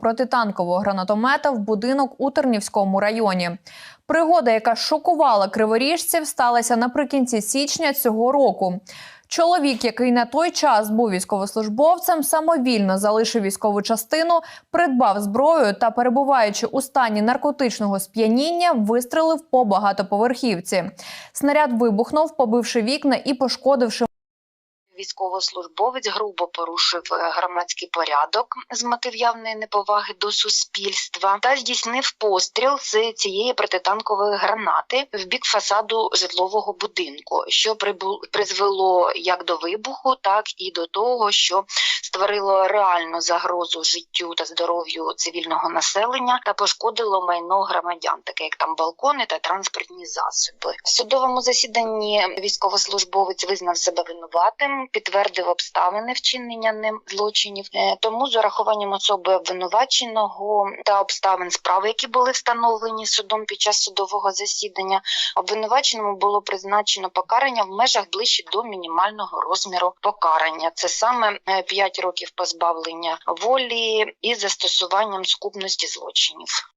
протитанкового гранатомета в будинок у Тернівському районі. Пригода, яка шокувала криворіжців, сталася наприкінці січня цього року. Чоловік, який на той час був військовослужбовцем, самовільно залишив військову частину, придбав зброю та, перебуваючи у стані наркотичного сп'яніння, вистрелив по багатоповерхівці. Снаряд вибухнув, побивши вікна і пошкодивши Військовослужбовець грубо порушив е, громадський порядок з мотив явної неповаги до суспільства та здійснив постріл з цієї протитанкової гранати в бік фасаду житлового будинку, що призвело як до вибуху, так і до того, що створило реальну загрозу життю та здоров'ю цивільного населення та пошкодило майно громадян, таке як там балкони та транспортні засоби. В судовому засіданні військовослужбовець визнав себе винуватим, підтвердив обставини вчинення ним злочинів. Е, Тому з урахуванням особи обвинуваченого та обставин справи, які були встановлені судом під час судового засідання, обвинуваченому було призначено покарання в межах ближче до мінімального розміру покарання. Це саме 5 років позбавлення волі із застосуванням скупності злочинів.